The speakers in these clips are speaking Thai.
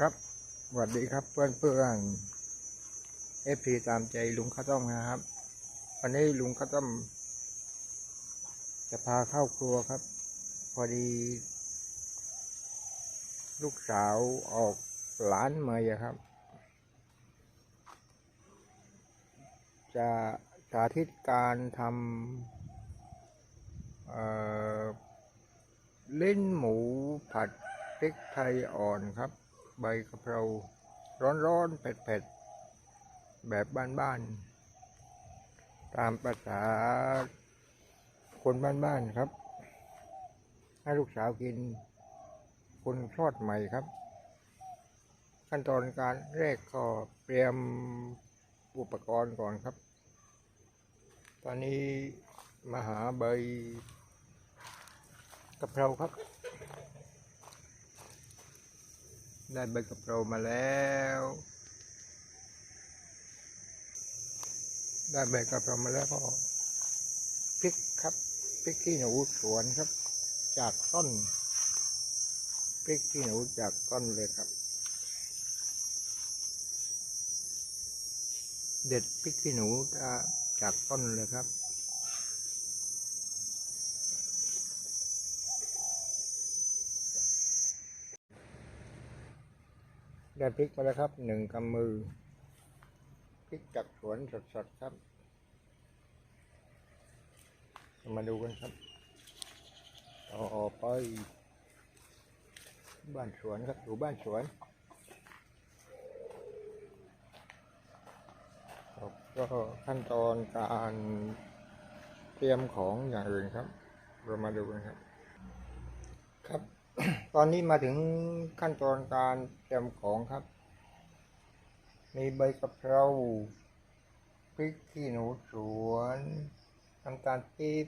ครับสวัสดีครับเพื่อนเพื่อนเอฟพีตามใจลุงข้าวต้มนะครับ วันนี้ลุงข้าวต้มจะพาเข้าครัวครับ พอดี ลูกสาวออกหลานใหม่ครับ จะสาธิตการทำเอ่นหมูผัดพริกไทยอ่อนครับ ใบกะเพราร้อนๆเผ็ดๆ แบบบ้านๆ ตามภาษาคนบ้านๆครับ ให้ลูกสาวกิน คนทอดใหม่ครับ ขั้นตอนการแรกก็เตรียมอุปกรณ์ก่อนครับ ตอนนี้มาหาใบกะเพราครับ ได้ใบกะเพรามาแล้ว ได้ใบกะเพรามาแล้วก็พริกครับพริกขี้หนูสวนครับ จากต้นพริกขี้หนูจากต้นเลยครับ เด็ดพริกขี้หนูจากต้นเลยครับ ได้พริกมาแล้วครับหนึ่งกำมือพริกจากสวนสดๆครับ มาดูกันครับเอาออไป บ้านสวนครับอยู่บ้านสวนก็ขั้นตอนการเตรียมของอย่างอื่นครับ เรามาดูกันครับ ตอนนี้มาถึงขั้นตอนการเตรียมของครับ มีใบกะเพราพริกขี้หนูสวนน้ำตาลปี๊บ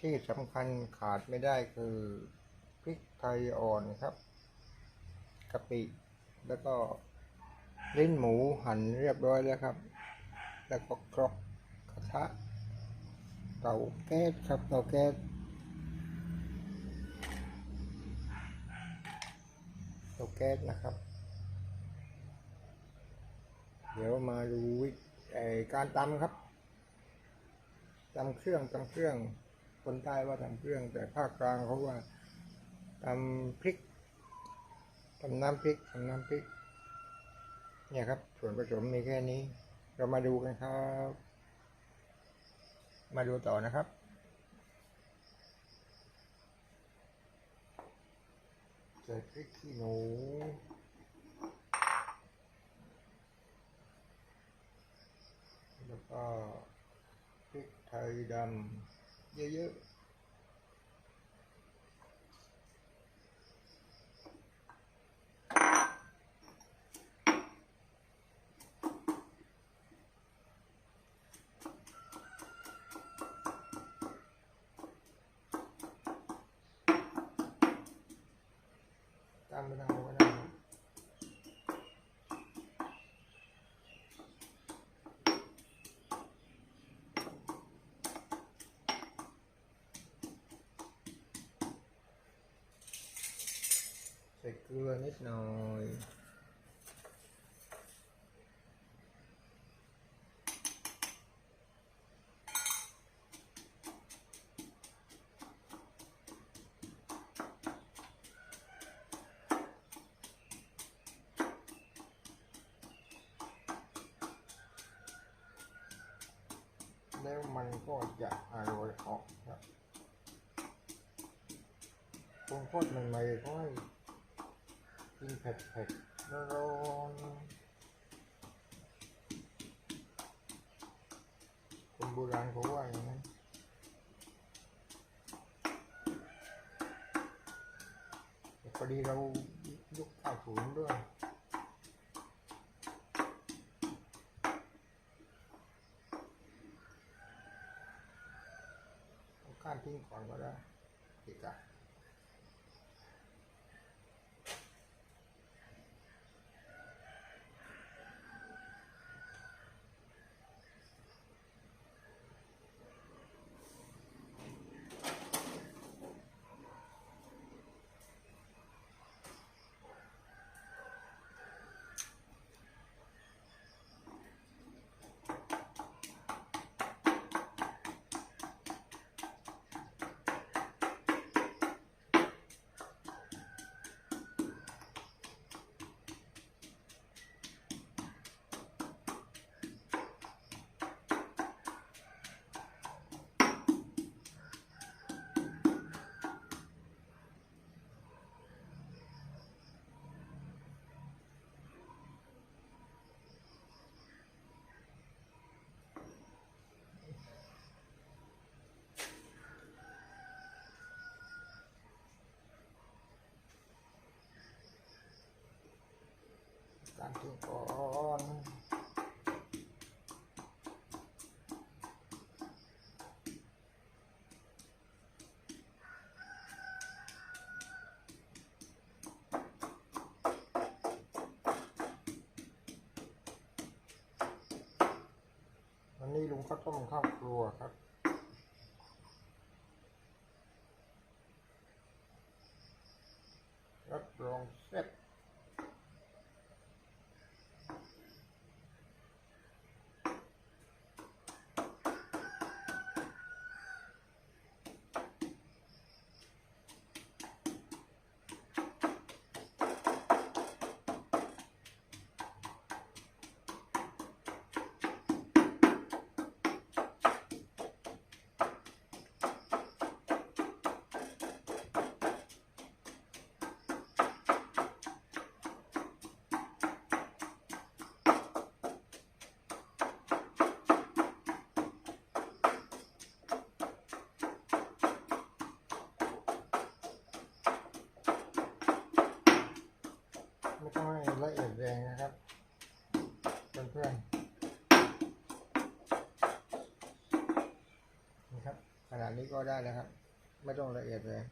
ที่สำคัญขาดไม่ได้คือพริกไทยอ่อนครับกะปิแล้วก็ลิ้นหมูหั่นเรียบร้อยแล้วครับ แล้วก็ครกกระทะเตาแก๊สครับเตาแก๊ส เตา แก๊สนะครับ เดี๋ยวมาดูวิไอการตำครับตำเครื่องตำเครื่อง คนใต้ว่าทำเครื่อง แต่ภาคกลางเขาว่าตำพริกตำน้ำพริกตำน้ำพริก เนี่ยครับ ส่วนผสมมีแค่นี้ เรามาดูกันครับ มาดูต่อนะครับ ใส่พริกขี้หนูแล้วก็พริกไทยดำเยอะๆตามไปทางโน้นก็ได้ครับ ใส่เกลือนิดหน่อยแล้วมันก็จะอร่อยออกครับคงโคตรใหม่ๆก็ให้ กินเผ็ดเผ็ดๆร้อนๆคนโบราณเขาว่าอย่างนั้นพอดีเรายุคข้าวถุงด้วยเอาก้านทิ้งก่อนก็ได้ติกะเการทิ้งก่อนวันนี้ลุงก็ต้มข้าวครัวครับ นาดนี้ก็ได้แล้วครับ ไม่ต้องละเอียดเลย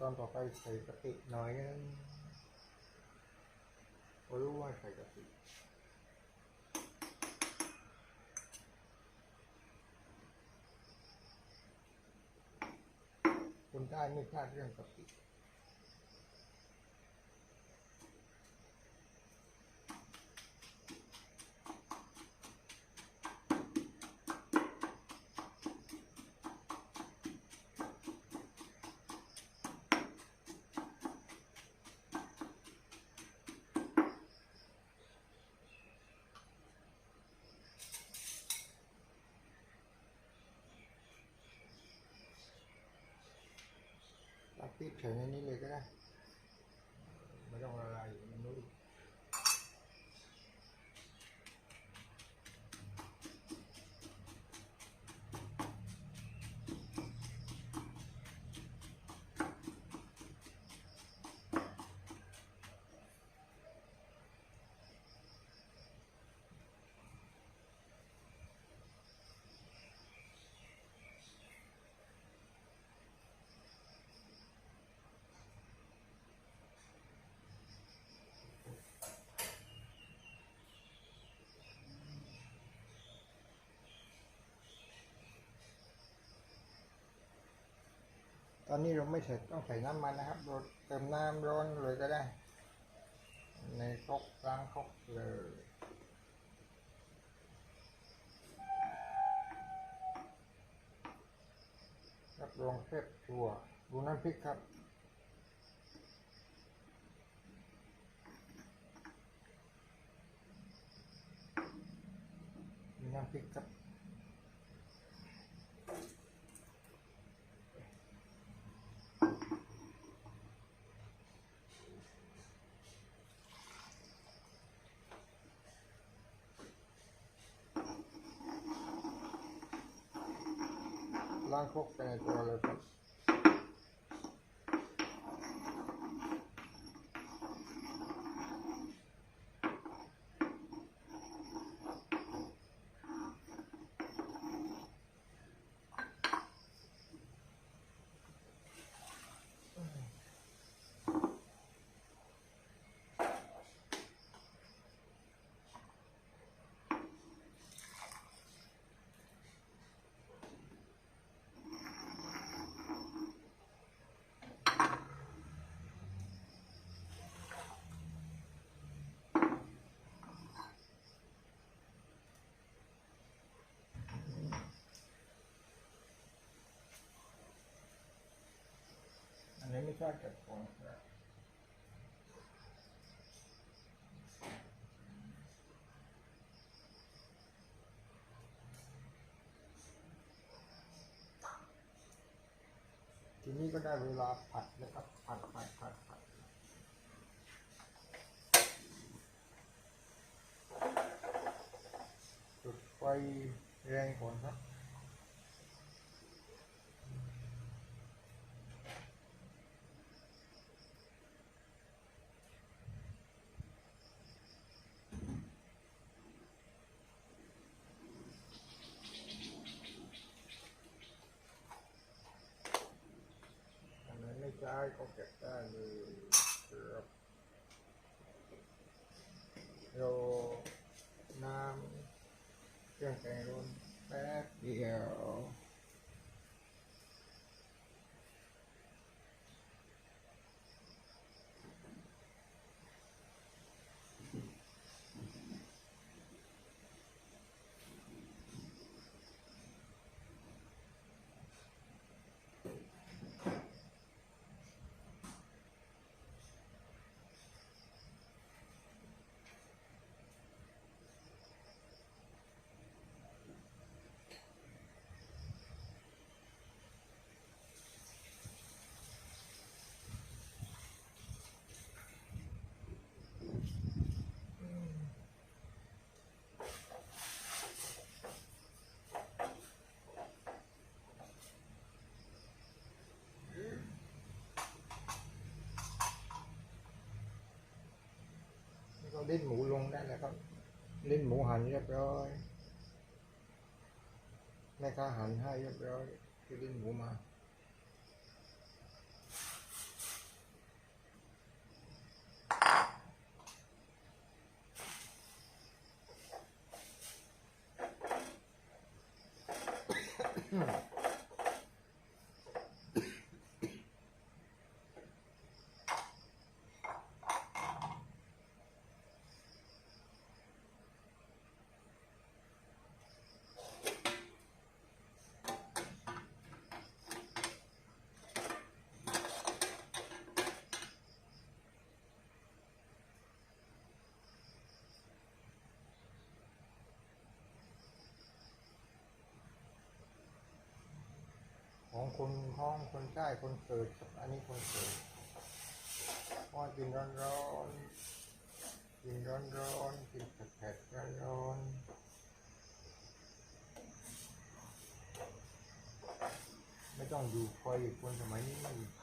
ตอนต่อไปใส่กะปิหน่อยนึงรู้ว่าใส่กะปิคนใต้ไม่พลาดเรื่องกะปิ ตักพริกใส่ในนี้เลยก็ได้ ไม่ต้องอะไร อนนี้เราไม่ใส่ต้องใส่น้ำมันนะครับเราเติมน้ำร้อนเลยก็ได้ ในครกล้างครกเลยรับรองเพ็ชัวดูน้ำพริกครับน้ำพริกครับ ล้างคร นี้ไม่ใช่ก็บของครับทีนี้ก็ได้เวลาผัดแล้วครับ ผัดผัดผัดผัดจุดไฟแรงก่อนครับ พ ใช้ ก็เก็บได้เลยครับโรน้ำเครื่องแกงรุนแป๊บเดียว นี่ก็ ลิ้นหมูลงได้แล้วครับ ลิ้นหมูหันเรียบร้อยแม่ค้าหันให้เรียบร้อยคือลิ้นหมูมา คนห้องคนใต้คนเกิดอันนี้คนเกิดพ่อกินร้อนร้อนๆกินร้อนร้อนๆกินเผ็ดๆร้อนร้อนไม่ต้องอยู่ไฟคนสมัยนี้ไม่อยู่ไฟ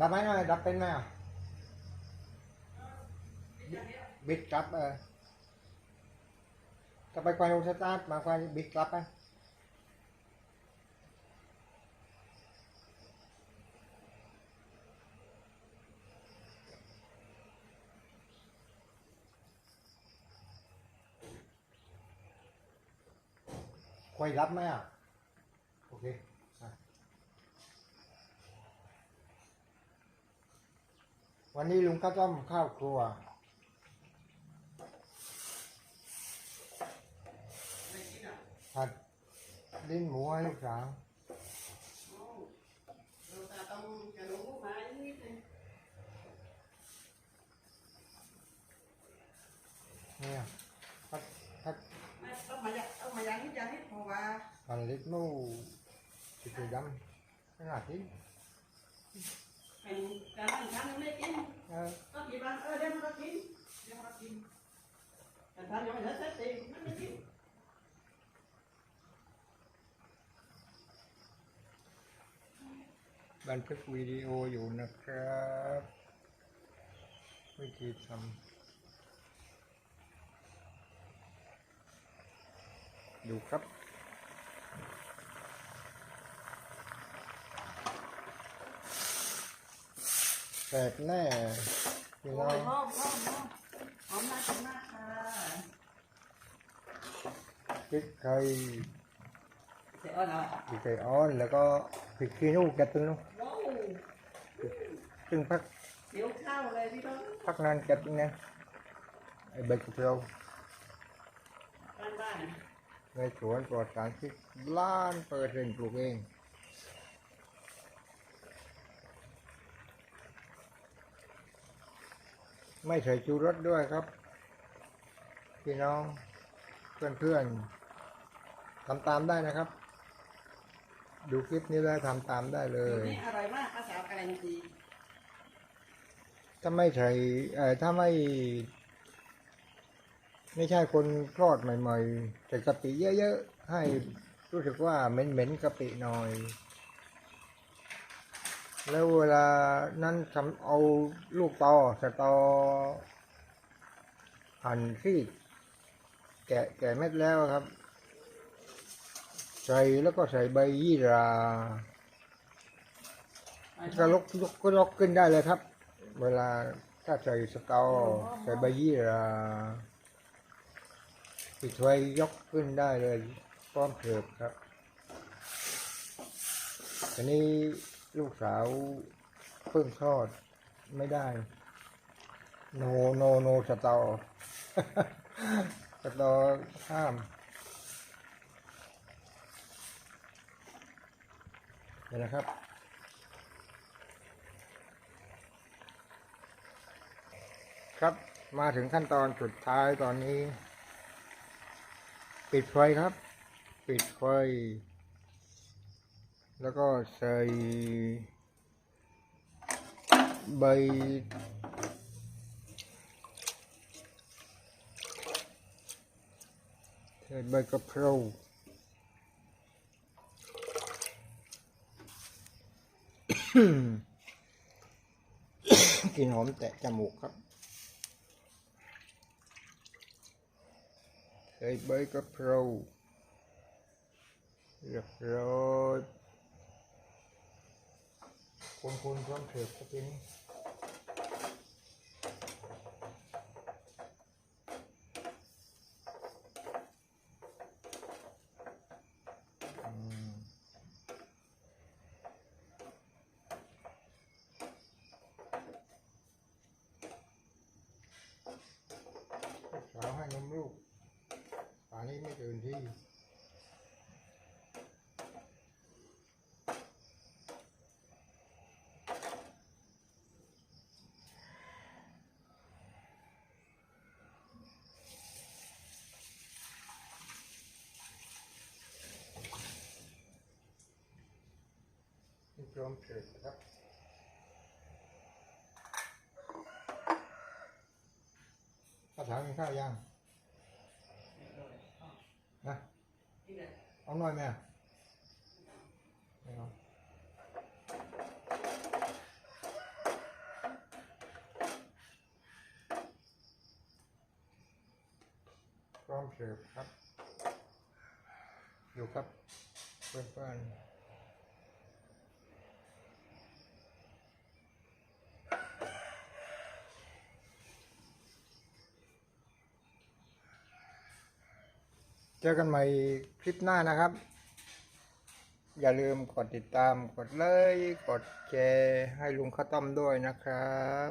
ดับไหมหน่อยดับเป็นไหมอะบิดกลับเออจะไปควายโอสตาร์มาควายบิดกลับไปควายรับไหมอะ โอเคอะ วันนี้ลุงก็ต้มข้าวครัว ผัดลิ้นหมูให้ลูกสาวเราจะต้องจะรู้ไหมนิดนึงเนี่ยผัดผัดไม่ต้องมาเอามาอย่างนี้จะให้เพราะว่าผัดลิ้นหมูสีดำขนาดนี้ เป็นการนั่งทานไม่กินเออก็กินบ้างเออเดี๋ยวมันก็กินเดี๋ยวมันก็กินแต่ทานยังไม่ได้เสร็จสิมันไม่กินบันทึกวิดีโออยู่นะครับ วิธีทำดูครับ แตกแน่พี่โอ้น้อยงหอมหอมหอมหอมน่ากินมากค่ะพริกไทยเดี๋ยวเอาพริกไทยอ่อนแล้วก็พริกขี้หนูแกะตึงลงว้าวตึงพักเดี๋ยวข้าวเลยพี่น้องพักนานแกะตึงนะไอ้ใบกะเพราบ้านบ้านในสวนปลอดสารพิษล้านเปอร์เซ็นต์ปลูกเอง ไม่ใส่ชูรสด้วยครับ พี่น้องเพื่อนๆทำตามได้นะครับ ดูคลิปนี้แล้วทำตามได้เลเดี๋ยวยนี้อร่อยมากภาษาการันตีถ้าไม่ใส่เอ่อถ้าไม่ ไม่ใช่คนคลอดใหม่ๆใส่กะปิเยอะๆให้รู้สึกว่าเหม็นๆกะปิหน่อย แล้วเวลานั้นทำเอาลูกตอสตอหั่นซีกแกะแกะเม็ดแล้วครับ ใส่แล้วก็ใส่ใบยี่ราก็ลกยกก็ยกขึ้นได้เลยครับ เวลาถ้าใส่สตอใส่ใบยี่ราปิดไว้ยกขึ้นได้เลยพร้อมเสิร์ฟครับทีนี้ ลูกสาวเพิ่งคลอดไม่ได้ โนโนโนสตอสตอห้ามเห็นนะครับ ครับมาถึงขั้นตอนสุดท้ายตอนนี้ ปิดไฟครับ ปิดไฟ แล้วก็ใส่ใบใส่ใบกะเพรากลินหอมแตะจมูกครับใส่ใบกะเพราเรียบร้อย คนคนพร้อมเสิร์ฟครับทีนี้อืมลูกสาวให้นมลูกป่านนี้ไม่ตื่นที่ นี่พร้อ มเสิร์ฟครับข้าวถามกินข้าวยังนะเอาหน่อยไหมอะไม่เอาพร้อมเสิร์ฟครับ อยู่ครับเพื่อนๆ เจอกันใหม่คลิปหน้านะครับ อย่าลืมกดติดตามกดไลค์กดแชร์ให้ลุงข้าวต้มด้วยนะครับ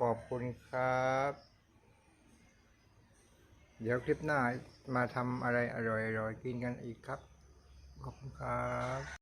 ขอบคุณครับ เดี๋ยวคลิปหน้ามาทำอะไรอร่อยๆกินกันอีกครับ ขอบคุณครับ